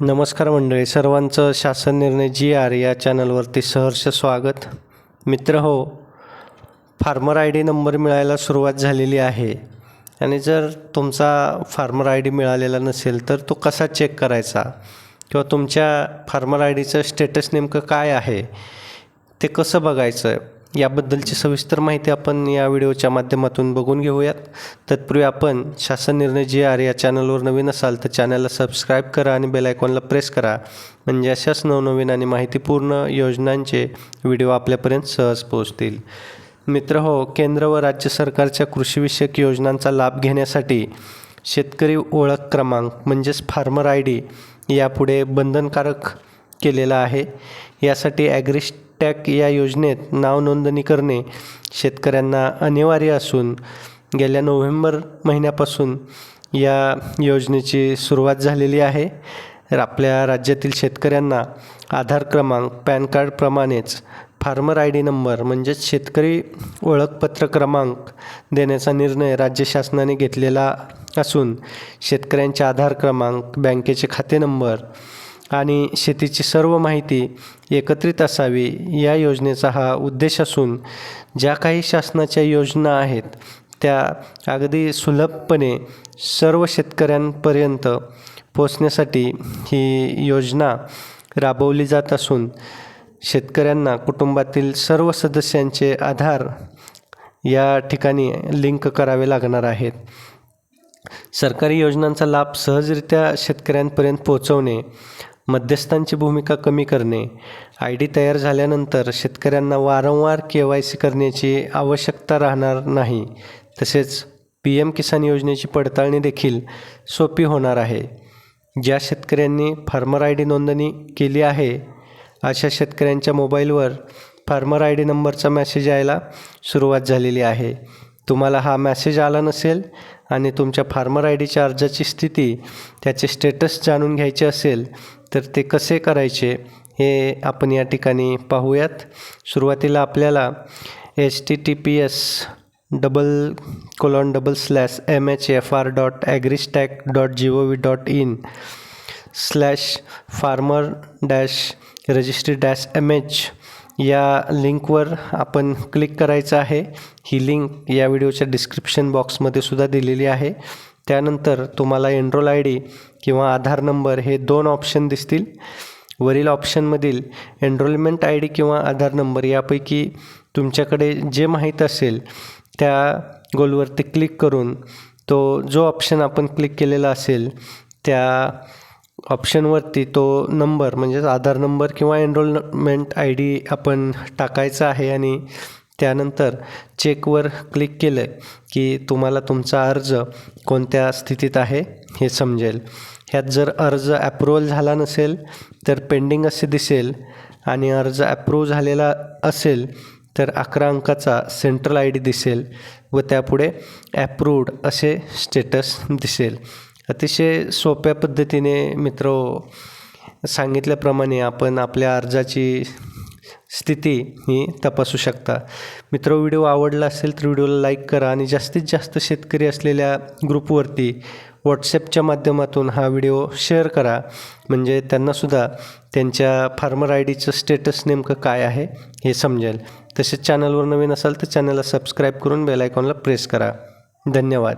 नमस्कार मंडळी सर्वांचं शासन निर्णय जी आर या चॅनलवरती सहर्ष स्वागत. मित्र हो फार्मर आय डी नंबर मिळायला सुरुवात झालेली आहे. आणि जर तुमचा फार्मर आय डी मिळालेला नसेल तर तो कसा चेक करायचा? किंवा तुमच्या फार्मर आय डीचं स्टेटस नेमकं काय आहे? ते कसं बघायचं? याबद्दलची सविस्तर माहिती आपण या व्हिडिओच्या माध्यमातून बघून घेऊयात. तत्पूर्वी आपण शासन निर्णय जे आर या चॅनलवर नवीन असाल तर चॅनलला सबस्क्राईब करा आणि बेल आयकॉनला प्रेस करा. म्हणजे अशाच नवनवीन आणि माहितीपूर्ण योजनांचे व्हिडिओ आपल्यापर्यंत सहज पोहोचतील. मित्र हो केंद्र व राज्य सरकारच्या कृषीविषयक योजनांचा लाभ घेण्यासाठी शेतकरी ओळख क्रमांक म्हणजेच फार्मर आय डी यापुढे बंधनकारक केलेला आहे. यासाठी ॲग्रिस्टॅक या योजनेत नाव नोंदणी करणे शेतकऱ्यांना अनिवार्य असून गेल्या नोव्हेंबर महिन्यापासून या योजनेची सुरुवात झालेली आहे. आपल्या राज्यातील शेतकऱ्यांना आधार क्रमांक पॅन कार्डप्रमाणेच फार्मर आय डी नंबर म्हणजेच शेतकरी ओळखपत्र क्रमांक देण्याचा निर्णय राज्य शासनाने घेतलेला असून शेतकऱ्यांचे आधार क्रमांक बँकेचे खाते नंबर आणि शेतीची सर्व माहिती एकत्रित असावी या योजनेचा हा उद्देश असून ज्या काही शासनाच्या योजना आहेत त्या अगदी सुलभपणे सर्व शेतकऱ्यांपर्यंत पोचण्यासाठी ही योजना राबवली जात असून शेतकऱ्यांना कुटुंबातील सर्व सदस्यांचे आधार या ठिकाणी लिंक करावे लागणार आहेत. सरकारी योजनांचा लाभ सहजरित्या शेतकऱ्यांपर्यंत पोहोचवणे मध्यस्थांची भूमिका कमी करणे आय डी तयार झाल्यानंतर शेतकऱ्यांना वारंवार के वाय सी करण्याची आवश्यकता राहणार नाही तसेच पी एम किसान योजनेची पडताळणी देखील सोपी होणार आहे. ज्या शेतकऱ्यांनी फार्मर आय डी नोंदणी केली आहे अशा शेतकऱ्यांच्या मोबाईलवर फार्मर आय डी नंबरचा मॅसेज यायला सुरुवात झालेली आहे. तुम्हाला हा मॅसेज आला नसेल आणि तुमच्या फार्मर आय डीच्या अर्जाची स्थिती त्याचे स्टेटस जाणून घ्यायचे असेल तर ते कसे करायचे हे आपण या ठिकाणी पाहूयात. सुरुवातीला आपल्याला H T T P S double colon double slash M H F R dot agristack dot G O V dot in slash farmer dash registry dash M H या लिंकवर आपण क्लिक करायचं आहे. ही लिंक या व्हिडिओच्या डिस्क्रिप्शन बॉक्समध्ये सुद्धा दिलेली आहे. त्यानंतर तुम्हाला एनरोल आय डी किंवा आधार नंबर हे दोन ऑप्शन दिसतील. वरील ऑप्शनमधील एनरोलमेंट आय डी किंवा आधार नंबर यापैकी तुमच्याकडे जे माहीत असेल त्या गोलवरती क्लिक करून तो जो ऑप्शन आपण क्लिक केलेला असेल त्या ऑप्शनवरती तो नंबर म्हणजेच आधार नंबर किंवा एनरोलमेंट आय डी आपण टाकायचा आहे आणि त्यानंतर चेकवर क्लिक केलं की तुम्हाला तुमचा अर्ज कोणत्या स्थितीत आहे हे समजेल. ह्यात जर अर्ज ॲप्रुवल झाला नसेल तर पेंडिंग असे दिसेल आणि अर्ज ॲप्रूव्ह झालेला असेल तर अकरा अंकाचा सेंट्रल आय डी दिसेल व त्यापुढे ॲप्रूव्ड असे स्टेटस दिसेल. अतिशय सोप्या पद्धतीने मित्र सांगितल्याप्रमाणे आपण आपल्या अर्जाची स्थिती ही तपासू शकता. मित्र व्हिडिओ आवडला असेल तर व्हिडिओला लाईक करा आणि जास्तीत जास्त शेतकरी असलेल्या ग्रुपवरती व्हॉट्सॲपच्या माध्यमातून हा व्हिडिओ शेअर करा. म्हणजे त्यांनासुद्धा त्यांच्या फार्मर आय डीचं स्टेटस नेमकं काय आहे हे समजेल. तसेच चॅनलवर नवीन असाल तर चॅनलला सबस्क्राईब करून बेल आयकॉनला प्रेस करा. धन्यवाद.